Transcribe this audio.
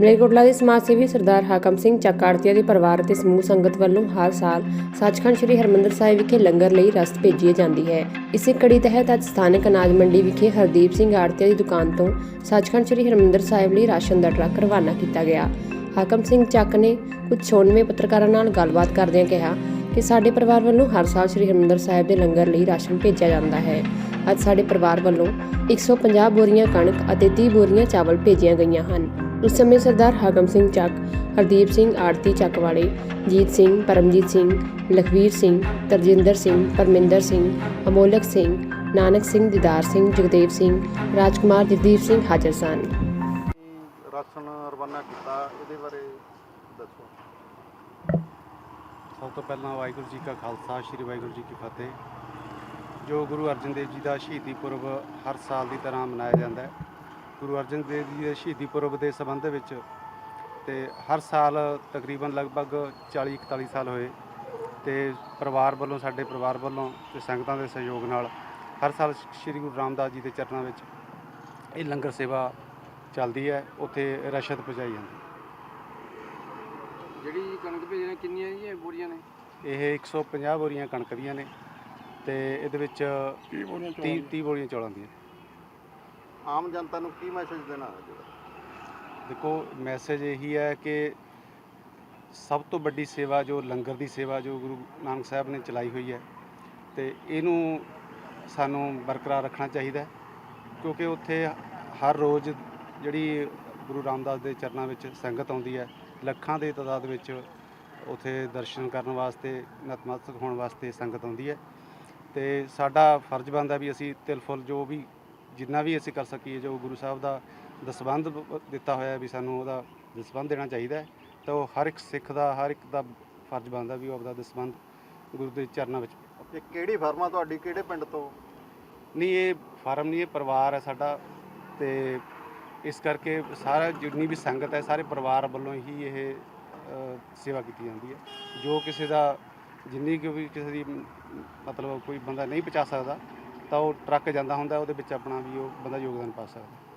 ਮਲੇਰਕੋਟਲਾ ਦੇ ਸਮਾਜ ਸੇਵੀ ਸਰਦਾਰ ਹਾਕਮ ਸਿੰਘ ਚੱਕ ਆੜਤੀਆ ਦੇ ਪਰਿਵਾਰ ਅਤੇ ਸਮੂਹ ਸੰਗਤ ਵੱਲੋਂ ਹਰ ਸਾਲ ਸੱਚਖੰਡ ਸ੍ਰੀ ਹਰਮੰਦਰ ਸਾਹਿਬ ਵਿਖੇ ਲੰਗਰ ਲਈ ਰਸਤ ਭੇਜੀ ਜਾਂਦੀ ਹੈ। ਇਸੇ ਕੜੀ ਤਹਿਤ ਅੱਜ ਸਥਾਨਕ ਅਨਾਜ ਮੰਡੀ ਵਿਖੇ ਹਰਦੀਪ ਸਿੰਘ ਆੜਤੀਆ ਦੀ ਦੁਕਾਨ ਤੋਂ ਸੱਚਖੰਡ ਸ੍ਰੀ ਹਰਮੰਦਰ ਸਾਹਿਬ ਲਈ ਰਾਸ਼ਨ ਦਾ ਟਰੱਕ ਰਵਾਨਾ ਕੀਤਾ ਗਿਆ। ਹਾਕਮ ਸਿੰਘ ਚੱਕ ਨੇ ਕੁਝ 96 ਪੱਤਰਕਾਰਾਂ ਨਾਲ ਗੱਲਬਾਤ ਕਰਦਿਆਂ ਕਿਹਾ ਕਿ ਸਾਡੇ ਪਰਿਵਾਰ ਵੱਲੋਂ ਹਰ ਸਾਲ ਸ੍ਰੀ ਹਰਿਮੰਦਰ ਸਾਹਿਬ ਦੇ ਲੰਗਰ ਲਈ ਰਾਸ਼ਨ ਭੇਜਿਆ ਜਾਂਦਾ ਹੈ। ਅੱਜ ਸਾਡੇ ਪਰਿਵਾਰ ਵੱਲੋਂ 150 ਬੋਰੀਆਂ ਕਣਕ ਅਤੇ 30 ਬੋਰੀਆਂ ਚਾਵਲ ਭੇਜੀਆਂ ਗਈਆਂ ਹਨ। ਉਸ ਸਮੇਂ ਸਰਦਾਰ ਹਾਕਮ ਸਿੰਘ ਚੱਕ ਹਰਦੀਪ ਸਿੰਘ ਆੜਤੀ ਚੱਕਵਾਲੇ ਜੀਤ ਸਿੰਘ ਪਰਮਜੀਤ ਸਿੰਘ ਲਖਵੀਰ ਸਿੰਘ ਤਰਜਿੰਦਰ ਸਿੰਘ ਪਰਮਿੰਦਰ ਸਿੰਘ ਅਮੋਲਕ ਸਿੰਘ ਨਾਨਕ ਸਿੰਘ ਦਿਦਾਰ ਸਿੰਘ ਜਗਦੇਵ ਸਿੰਘ ਰਾਜਕੁਮਾਰ ਜਗਦੀਪ ਸਿੰਘ ਹਾਜ਼ਰ ਸਨ। ਰਾਸ਼ਨ ਰਵਾਨਾ ਕੀਤਾ ਇਹਦੇ ਬਾਰੇ ਦੱਸੋ। ਸਭ ਤੋਂ ਪਹਿਲਾਂ ਵਾਹਿਗੁਰੂ ਜੀ ਕਾ ਖਾਲਸਾ ਸ੍ਰੀ ਵਾਹਿਗੁਰੂ ਜੀ ਕੀ ਫਤਿਹ। ਜੋ ਗੁਰੂ ਅਰਜਨ ਦੇਵ ਜੀ ਦਾ ਸ਼ਹੀਦੀ ਪੁਰਬ ਹਰ ਸਾਲ ਦੀ ਤਰ੍ਹਾਂ ਮਨਾਇਆ ਜਾਂਦਾ ਹੈ। ਗੁਰੂ ਅਰਜਨ ਦੇਵ ਜੀ ਦੇ ਸ਼ਹੀਦੀ ਪੁਰਬ ਦੇ ਸੰਬੰਧ ਵਿੱਚ ਤੇ ਹਰ ਸਾਲ ਤਕਰੀਬਨ ਲਗਭਗ 40 41 ਸਾਲ ਹੋਏ ਤੇ ਪਰਿਵਾਰ ਵੱਲੋਂ ਸਾਡੇ ਪਰਿਵਾਰ ਵੱਲੋਂ ਤੇ ਸੰਗਤਾਂ ਦੇ ਸਹਿਯੋਗ ਨਾਲ ਹਰ ਸਾਲ ਸ੍ਰੀ ਗੁਰੂ ਰਾਮਦਾਸ ਜੀ ਦੇ ਚਰਨਾਂ ਵਿੱਚ ਇਹ ਲੰਗਰ ਸੇਵਾ ਚੱਲਦੀ ਹੈ ਉੱਥੇ ਰਸ਼ਦ ਪਹੁੰਚਾਈ ਜਾਂਦੀ ਜਿਹੜੀ ਕਣਕ ਭੇਜਣਾ ਕਿੰਨੀਆਂ ਜੀ ਇਹ ਬੋਰੀਆਂ ਨੇ? ਇਹ 150 ਬੋਰੀਆਂ ਕਣਕ ਦੀਆਂ ਨੇ ਤੇ ਇਹਦੇ ਵਿੱਚ 30 ਬੋਰੀਆਂ 30 30 ਬੋਰੀਆਂ ਚੌਲਾਂ ਦੀਆਂ ਆਮ ਜਨਤਾ ਨੂੰ ਕੀ ਮੈਸੇਜ ਦੇਣਾ ਜਿਹੜਾ? ਦੇਖੋ ਮੈਸੇਜ ਇਹੀ ਹੈ ਕਿ ਸਭ ਤੋਂ ਵੱਡੀ ਸੇਵਾ ਜੋ ਲੰਗਰ ਦੀ ਸੇਵਾ ਜੋ ਗੁਰੂ ਨਾਨਕ ਸਾਹਿਬ ਨੇ ਚਲਾਈ ਹੋਈ ਹੈ ਤੇ ਇਹਨੂੰ ਸਾਨੂੰ ਬਰਕਰਾਰ ਰੱਖਣਾ ਚਾਹੀਦਾ ਕਿਉਂਕਿ ਉੱਥੇ ਹਰ ਰੋਜ਼ ਜਿਹੜੀ ਗੁਰੂ ਰਾਮਦਾਸ ਦੇ ਚਰਨਾਂ ਵਿੱਚ ਸੰਗਤ ਆਉਂਦੀ ਹੈ, ਲੱਖਾਂ ਦੇ ਤਾਦਾਦ ਵਿੱਚ ਉੱਥੇ ਦਰਸ਼ਨ ਕਰਨ ਵਾਸਤੇ, ਨਤਮਸਤਕ ਹੋਣ ਵਾਸਤੇ ਸੰਗਤ ਆਉਂਦੀ ਹੈ ਤੇ ਸਾਡਾ ਫਰਜ਼ ਬਣਦਾ ਵੀ ਅਸੀਂ ਤਿਲ ਫੁੱਲ ਜੋ ਵੀ ਜਿੰਨਾ ਵੀ ਅਸੀਂ ਕਰ ਸਕੀਏ ਜੋ ਗੁਰੂ ਸਾਹਿਬ ਦਾ ਦਸਵੰਧ ਬ- ਦਿੱਤਾ ਹੋਇਆ ਵੀ ਸਾਨੂੰ ਉਹਦਾ ਦਸਵੰਧ ਦੇਣਾ ਚਾਹੀਦਾ ਹੈ ਤਾਂ ਉਹ ਹਰ ਇੱਕ ਸਿੱਖ ਦਾ ਹਰ ਇੱਕ ਦਾ ਫਰਜ਼ ਬਣਦਾ ਵੀ ਉਹ ਆਪਦਾ ਦਸਵੰਧ ਗੁਰੂ ਦੇ ਚਰਨਾਂ ਵਿੱਚ ਇਹ ਕਿਹੜੀ ਫਰਮਾ ਤੁਹਾਡੀ ਕਿਹੜੇ ਪਿੰਡ ਤੋਂ? ਨਹੀਂ ਇਹ ਫਾਰਮ ਨਹੀਂ ਇਹ ਪਰਿਵਾਰ ਹੈ ਸਾਡਾ ਤੇ ਇਸ ਕਰਕੇ ਸਾਰਾ ਜਿੰਨੀ ਵੀ ਸੰਗਤ ਹੈ ਸਾਰੇ ਪਰਿਵਾਰ ਵੱਲੋਂ ਹੀ ਇਹ ਸੇਵਾ ਕੀਤੀ ਜਾਂਦੀ ਹੈ। ਜੋ ਕਿਸੇ ਦਾ ਜਿੰਨੀ ਕਿ ਵੀ ਕਿਸੇ ਦੀ ਮਤਲਬ ਕੋਈ ਬੰਦਾ ਨਹੀਂ ਪਹੁੰਚਾ ਸਕਦਾ ਤਾਂ ਉਹ ਟਰੱਕ ਜਾਂਦਾ ਹੁੰਦਾ ਉਹਦੇ ਵਿੱਚ ਆਪਣਾ ਵੀ ਉਹ ਬੰਦਾ ਯੋਗਦਾਨ ਪਾ ਸਕਦਾ।